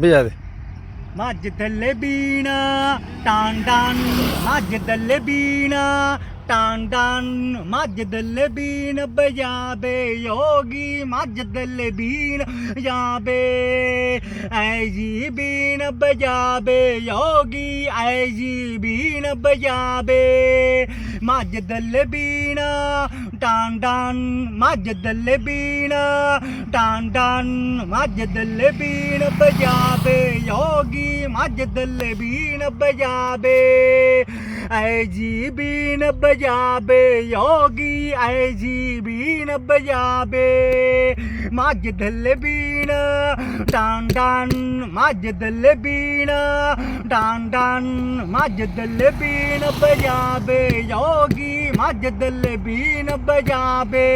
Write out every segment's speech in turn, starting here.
ਵਜਾ ਦੇ। ਮੱਝ ਦੱਲੇ ਬੀਣਾ, ਟਾਂ ਟਾਂ, ਮੱਝ ਦੱਲੇ ਬੀਣਾ, ਟਾਂ ਟਾਂ, ਮੱਝ ਬੀਣ ਬਜਾਵੇ ਯੋਗੀ ਮੱਝ ਬੀਣ, ਜਾਵੇ। ਐ ਜੀ ਬੀਣ ਬਜਾਵੇ ਯੋਗੀ, ਐ ਜੀ ਬੀਣ ਬਜਾਵੇ ਮੱਝ ਦੱਲੇ ਬੀਣਾ ਟਾਂ ਟਾਂ ਮੱਝ ਦੱਲੇ ਬੀਣਾ ਟਾਂ ਟਾਂ ਮੱਝ ਬੀਣ ਬਜਾਵੇ, ਯੋਗੀ ਮੱਝ ਬੀਣ ਬਜਾਵੇ। ਐ ਜੀ ਬੀਣ ਬਜਾਵੇ, ਯੋਗੀ ਐ ਜੀ ਬੀਣ ਬਜਾਵੇ। ਮੱਝ ਦੱਲੇ ਬੀਣ ਟਾਂ ਟਾਂ ਮੱਝ ਦੱਲੇ ਬੀਣ ਟਾਂ ਟਾਂ ਮੱਝ ਦੱਲੇ ਬੀਣ ਬਜਾਵੇ ਯੋਗੀ ਮੱਝ ਦੱਲੇ ਬੀਣ ਬਜਾਵੇ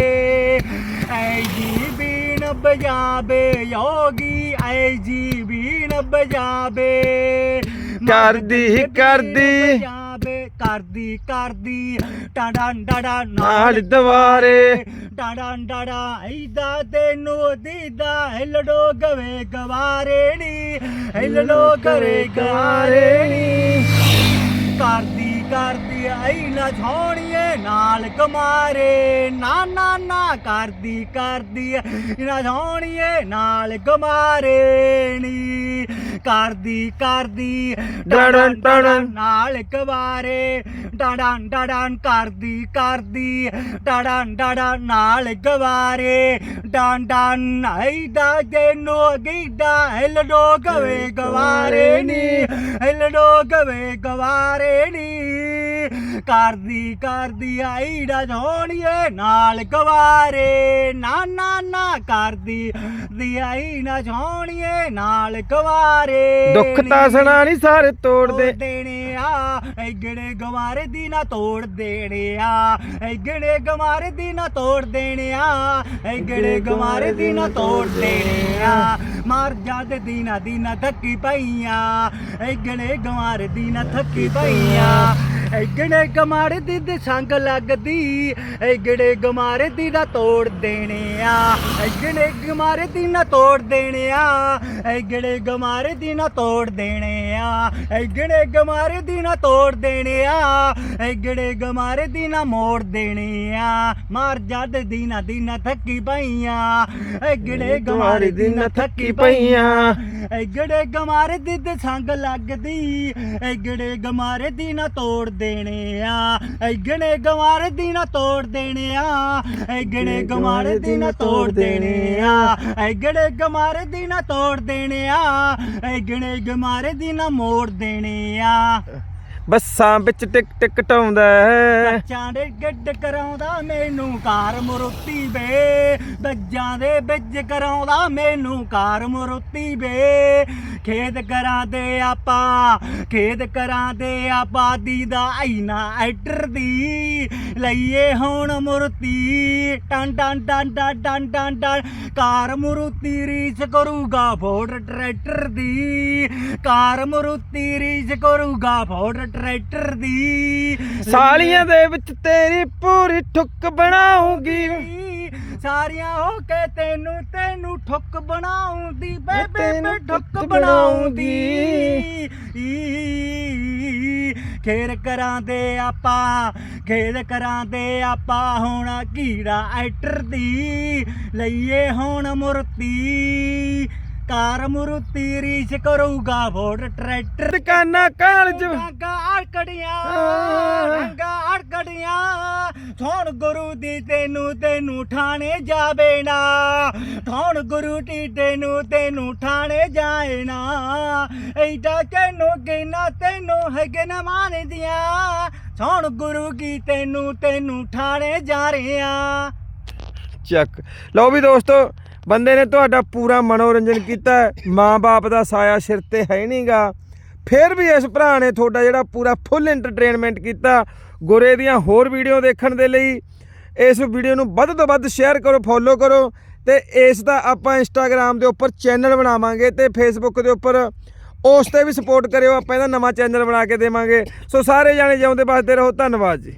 ਐ ਜੀ ਬੀਣ ਬਜਾਵੇ ਯੋਗੀ ਐ ਜੀ ਬੀਣ ਬਜਾਵੇ ਕਰਦੀ, ਕਰਦੀ। ਕਰਦੀ ਕਰਦੀ ਟਾਡਾਂ ਡਾਡਾ ਨਾਲ ਦਵਾਰੇ ਟਾਡਾਂ ਡਾਡਾ ਐਦਾ ਤੈਨੂੰ ਦੀਦਾ ਹਿਲੜੋ ਗਵੇ ਗਵਾਰੇ ਨੀ ਹਿਲੜੋ ਕਰੇ ਗਵਾਰੇ ਨੀ। ਕਰਦੀ ਕਰਦੀ ਆਈ ਨਾ ਛੋਣੀਏ ਨਾਲ ਕਮਾਰੇ ਨਾ ਨਾ ਨਾ ਕਰਦੀ ਕਰਦੀ ਨਾ ਛੋਣੀਏ ਨਾਲ ਕਮਾਰੇ ਨੀ। ਕਰਦੀ ਕਰਦੀ। ਡੜਨ ਡੜਨ। ਨਾਲ ਕਵਾਰੇ ਡਾਡਾਂ ਡਾਡਾਂ ਕਰਦੀ ਕਰਦੀ। ਡਾਡਾਂ ਡਾਡਾਂ ਨਾਲ ਗਵਾਰੇ ਡਾਂ ਡਾਂ ਨਾਈਦਾ ਜੈਨੋ ਗੀਦਾ ਹਿਲਡੋ ਗਵੇ ਗਵਾਰੇ ਨੀ। ਹਿਲਡੋ ਗਵੇ ਗਵਾਰੇ ਨੀ। ਕਰਦੀ ਕਰਦੀ ਆਈੜਾ ਝੋਣੀਏ ਨਾਲ ਗਵਾਰੇ। ਨਾ ਨਾ ਨਾ ਕਰਦੀ ਦੀ ਆਈ ਨਾ ਝੋਣੀਏ ਨਾਲ ਗਵਾਰੇ। ਦੁੱਖ ਤਾਂ। ਸੁਣਾ ਨਹੀਂ ਸਾਰੇ ਤੋੜ ਦੇਣੇ ਆ ਐਗੜੇ ਗਵਾਰੇ ਦੀ ਨਾ ਤੋੜ ਦੇਣੇ ਆ ਐਗੜੇ ਗਵਾਰੇ ਦੀ ਨਾ ਤੋੜ ਦੇਣੇ ਆ ਐਗੜੇ ਗਵਾਰੇ ਦੀ ਨਾ ਤੋੜ ਦੇਣੇ ਆ ਮਰ ਜਾਦੇ ਦੀਨਾ ਦੀਨਾ ਥੱਕੀ ਪਈਆਂ ਐਗੜੇ ਗਵਾਰੇ ਦੀ ਨਾ ਥੱਕੀ ਪਈਆਂ। ਐਗੜੇ ਗਮਾਰੇ ਦੀ ਤੇ ਸੰਗ ਲੱਗਦੀ ਐਗੜੇ ਗਮਾਰੇ ਦੀ ਨਾ ਤੋੜ ਦੇਣੇ ਆ ਐਗੜੇ ਗਮਾਰੇ ਦੀ ਨਾ ਤੋੜ ਦੇਣੇ ਆ ਐਗੜੇ ਗਮਾਰੇ ਦੀ ਨਾ ਤੋੜ ਦੇਣੇ ਆ ਐਗੜੇ ਗਮਾਰੇ ਦੀ ਨਾ ਤੋੜ ਦੇਣੇ ਆ ਐਗੜੇ ਗਮਾਰੇ ਦੀ ਨਾ ਮੋੜ ਦੇਣੇ ਆ ਮਾਰ ਜਦ ਦੀਨਾ ਦੀਨਾ ਥੱਕੀ ਪਈਆਂ ਐਗੜੇ ਗਮਾਰੇ ਦੀ ਨਾ ਥੱਕੀ ਪਈਆਂ। ਐਗੜੇ ਗਮਾਰੇ ਦੀ ਤੇ ਸੰਗ ਲੱਗਦੀ ਐਗੜੇ ਗਮਾਰੇ ਦੀ ਨਾ ਤੋੜ ਦੇਣੇ ਆ ਐਗੜੇ ਗਮਾਰੇ ਦੀ ਨਾ ਤੋੜ ਦੇਣੇ ਆ ਐਗੜੇ ਗਮਾਰੇ ਦੀ ਨਾ ਤੋੜ ਦੇਣੇ ਆ ਐਗੜੇ ਗਮਾਰੇ ਦੀ ਨਾ ਤੋੜ ਦੇਣੇ ਆ ਐਗੜੇ ਗਮਾਰੇ ਦੀ ਨਾ ਮੋੜ ਦੇਣੇ ਆ ਬੱਸਾਂ ਵਿੱਚ ਟਿਕ ਟਿਕ ਟਾਉਂਦਾ ਹੈ। ਬੱਚਾਂ ਦੇ ਗੱਡ ਕਰਾਉਂਦਾ ਮੈਨੂੰ ਕਾਰ ਮਰੁੱਤੀ ਵੇ ਬੱਜਾਂ ਦੇ ਵਿੱਚ ਕਰਾਉਂਦਾ ਮੈਨੂੰ ਕਾਰ ਮਰੁੱਤੀ ਵੇ। ਖੇਤ ਕਰਾਂ ਦੇ ਆਪਾਂ ਖੇਤ ਕਰਾਂ ਦੇ ਆਬਾਦੀ ਦਾ ਆਈਨਾ ਐਟਰ ਦੀ। ਲਈਏ ਹੁਣ ਮੁਰਤੀ ਟਨ ਟਨ ਟਨ ਟਨ ਟਨ ਟਨ ਟਨ ਕਾਰ ਮਰੁੱਤੀ ਰੀਸ ਕਰੂਗਾ ਫੋਰਡ ਟਰੈਕਟਰ ਦੀ। ਕਾਰ ਮਰੁੱਤੀ ਰੀਸ ਕਰੂਗਾ ਫੋਰਡ ਟਰੈਕਟਰ ਦੀ। ਸਾਲੀਆਂ ਦੇ ਵਿੱਚ ਤੇਰੀ ਪੂਰੀ ਠੁੱਕ ਬਣਾਉਂਗੀ। ਸਾਰੀਆਂ ਹੋ ਕੇ ਤੈਨੂੰ ਤੈਨੂੰ ਠੁੱਕ ਬਣਾਉਂਦੀ ਬੇਬੇ ਮੈਂ ਠੁੱਕ ਬਣਾਉਂਦੀ। ਖੇਰ ਕਰਾਂ ਦੇ ਆਪਾਂ ਖੇਰ ਕਰਾਂ ਦੇ ਆਪਾਂ ਹੁਣ ਕੀੜਾ ਐਟਰ ਦੀ ਲਈਏ ਹੁਣ ਮੁਰਤੀ। ਕਾਰ ਮੁਰਤੀ ਰੀਸ ਕਰੂਗਾ ਵੋਟ ਟਰੈਕਟਰ। ਦੁਕਾਨਾਂ ਕਾਲਜ। ਰੰਗਾ ਅੜਕੜੀਆਂ। ਰੰਗਾ ਅੜਕੜੀਆਂ। ਥੋਣ ਗੁਰੂ ਦੀ ਤੈਨੂੰ ਤੈਨੂੰ ਠਾਣੇ ਜਾਵੇ ਨਾ। ਥੋਣ ਗੁਰੂ ਦੀ ਤੈਨੂੰ ਤੈਨੂੰ ਠਾਣੇ ਜਾਏ ਨਾ। ਐਡਾ ਕਿਨੂੰ ਗਿਨਾ ਤੈਨੂੰ ਹੈਗੇ ਨਾ ਮਾਨਦੀਆਂ ਥੋਣ ਗੁਰੂ ਕੀ ਤੈਨੂੰ ਤੈਨੂੰ ਠਾਣੇ ਜਾ ਰਿਆਂ ਚੱਕ। ਲਓ ਵੀ ਦੋਸਤੋ ਬੰਦੇ ਨੇ ਤੁਹਾਡਾ ਪੂਰਾ ਮਨੋਰੰਜਨ ਕੀਤਾ ਮਾਂ-ਬਾਪ ਦਾ ਸਾਇਆ ਸਿਰ ਤੇ ਹੈ ਨਹੀਂਗਾ। ਫਿਰ ਵੀ ਇਸ ਭਰਾ ਨੇ ਤੁਹਾਡਾ ਜਿਹੜਾ ਪੂਰਾ ਫੁੱਲ ਐਂਟਰਟੇਨਮੈਂਟ ਕੀਤਾ, ਗੁਰੇ ਦੀਆਂ ਹੋਰ ਵੀਡੀਓ ਦੇਖਣ ਦੇ ਲਈ। ਇਸ ਵੀਡੀਓ ਨੂੰ ਵੱਧ ਤੋਂ ਵੱਧ ਸ਼ੇਅਰ ਕਰੋ ਫੋਲੋ ਕਰੋ ਤੇ ਇਸ ਦਾ ਆਪਾਂ ਇੰਸਟਾਗ੍ਰam ਦੇ ਉੱਪਰ ਚੈਨਲ ਬਣਾਵਾਂਗੇ ਤੇ ਫੇਸਬੁੱਕ ਦੇ ਉੱਪਰ ਉਸ ਤੇ ਵੀ ਸਪੋਰਟ ਕਰਿਓ, ਆਪਾਂ ਇਹਦਾ ਨਵਾਂ ਚੈਨਲ ਬਣਾ ਕੇ ਦੇਵਾਂਗੇ। ਸੋ ਸਾਰੇ ਜਾਣੇ ਜਿਉਂਦੇ ਵੱਸਦੇ ਰਹੋ, ਧੰਨਵਾਦ ਜੀ।